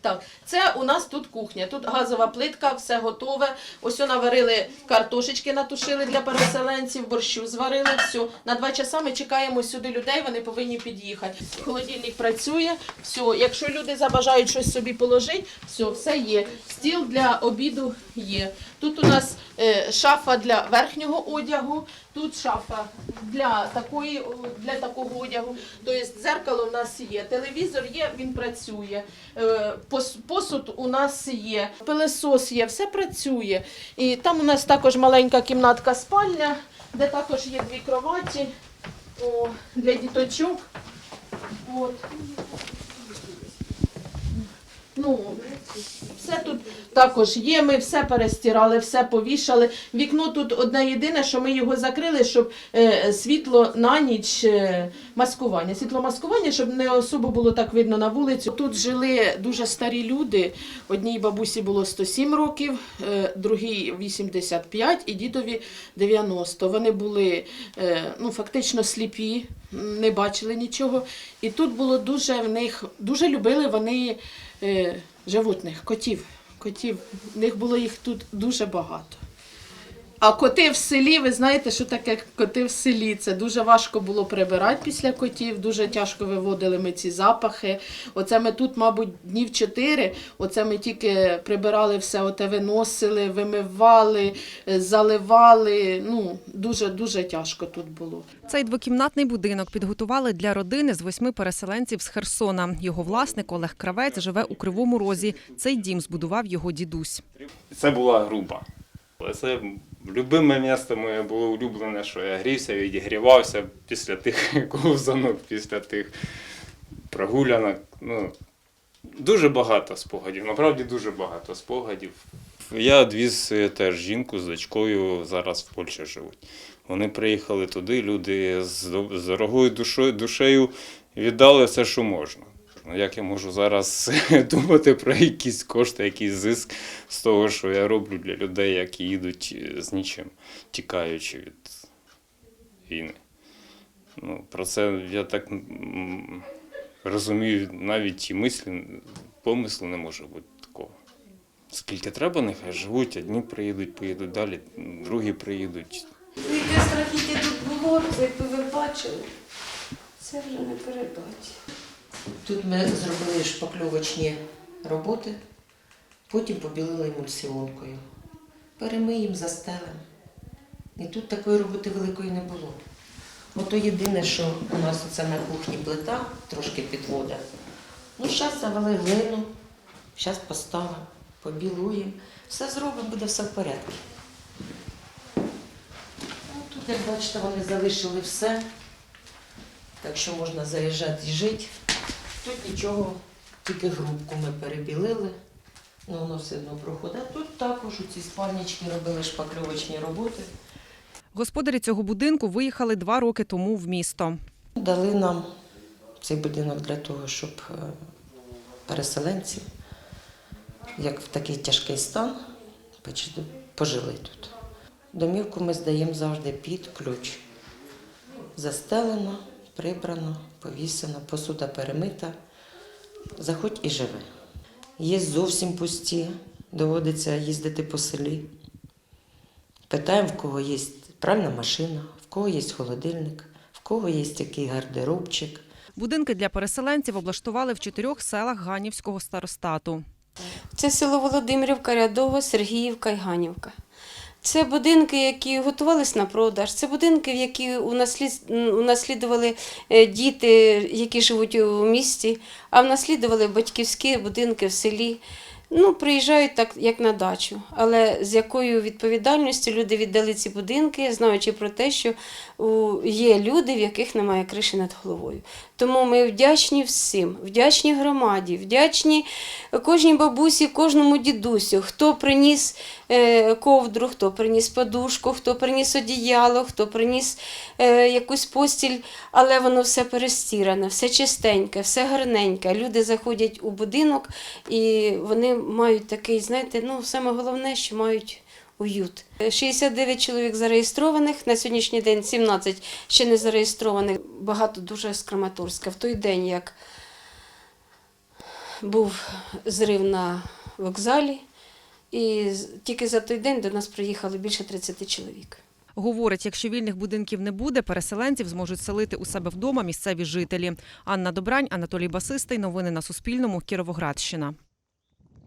Так, це у нас тут кухня. Тут газова плитка, все готове. Ось наварили картошечки, натушили для переселенців, борщу зварили. Все. На два часа ми чекаємо сюди людей, вони повинні під'їхати. Холодильник працює. Все. Якщо люди забажають щось собі положити, все, все є. Стіл для обіду є. Тут у нас е, шафа для верхнього одягу, тут шафа для такої для такого одягу. Тобто дзеркало у нас є, телевізор є, він працює. Е, Посуд у нас є, пилесос є, все працює. І там у нас також маленька кімнатка спальня, де також є дві кроваті для діточок. От. Ну, все тут також є. Ми все перестирали, все повішали. Вікно тут одне єдине, що ми його закрили, щоб е, світло на ніч е, маскування. Світло маскування, щоб не особо було так видно на вулицю. Тут жили дуже старі люди. Одній бабусі було 107 років, е, другій 85 і дідові 90. Вони були е, ну, фактично сліпі, не бачили нічого. І тут було дуже в них дуже любили вони е, животних, котів. Котів. В них було їх тут дуже багато. А коти в селі, ви знаєте, що таке коти в селі? Це дуже важко було прибирати після котів, дуже тяжко виводили ми ці запахи. Оце ми тут, мабуть, днів чотири. Оце ми тільки прибирали все, оте виносили, вимивали, е, заливали. Ну, дуже дуже тяжко тут було. Цей двокімнатний будинок підготували для родини з восьми переселенців з Херсона. Його власник Олег Кравець живе у Кривому Розі. Цей дім збудував його дідусь. Це була груба. Це любиме місто моє було улюблене, що я грівся, відігрівався після тих ковзанок, після тих прогулянок. Ну, дуже багато спогадів, насправді дуже багато спогадів. Я відвіз е, теж жінку з дочкою, зараз в Польщі живуть. Вони приїхали туди, люди з, дорогою душею віддали все, що можна. Ну, Як я можу зараз думати про якісь кошти, якийсь зиск з того, що я роблю для людей, які їдуть е, з нічим, тікаючи від війни. Ну, про це я так розумію, навіть і мислі, помислу не може бути такого. Скільки треба, нехай живуть, одні приїдуть, поїдуть далі, другі приїдуть. Яке страхіття тут було, це ви бачили, це вже не передати. Тут ми зробили шпакльовочні роботи, потім побілили емульсіонкою. Перемиємо, застелимо. І тут такої роботи великої не було. Ото єдине, що у нас оце на кухні плита трошки підвода. Ну, зараз завели глину, зараз поставимо, побілуємо. Все зробимо, буде все в порядку. Ну, тут, як бачите, вони залишили все. Так що можна заїжджати і жити. Тут нічого, тільки грубку ми перебілили. Ну, воно все одно проходить. Тут також у ці спальнички робили шпакльовочні роботи. Господарі цього будинку виїхали два роки тому в місто. Дали нам цей будинок для того, щоб е, переселенці, як в такий тяжкий стан, пожили тут. Домівку ми здаємо завжди під ключ. Застелено, прибрано, повісено, посуда перемита. Заходь і живи. Є зовсім пусті, доводиться їздити по селі. Питаємо, в кого є пральна машина, в кого є холодильник, в кого є який гардеробчик. Будинки для переселенців облаштували в чотирьох селах Ганівського старостату. Це село Володимирівка, Рядово, Сергіївка і Ганівка. Це будинки, які готувались на продаж. Це будинки, в які унаслід... унаслідували е, діти, які живуть у місті, а внаслідували батьківські будинки в селі. Ну, приїжджають так, як на дачу. Але з якою відповідальністю люди віддали ці будинки, знаючи про те, що є люди, в яких немає криші над головою. Тому ми вдячні всім, вдячні громаді, вдячні кожній бабусі, кожному дідусю, хто приніс е, ковдру, хто приніс подушку, хто приніс одіяло, хто приніс е, якусь постіль, але воно все перестіране, все чистеньке, все гарненьке. Люди заходять у будинок і вони мають такий, знаєте, ну саме головне, що мають. Уют. 69 чоловік зареєстрованих, на сьогоднішній день 17 ще не зареєстрованих. Багато дуже з Краматорська. В той день, як був зрив на вокзалі, і тільки за той день до нас приїхало більше 30 чоловік. Говорить, якщо вільних будинків не буде, переселенців зможуть селити у себе вдома місцеві жителі. Анна Добрань, Анатолій Басистий. Новини на Суспільному. Кіровоградщина.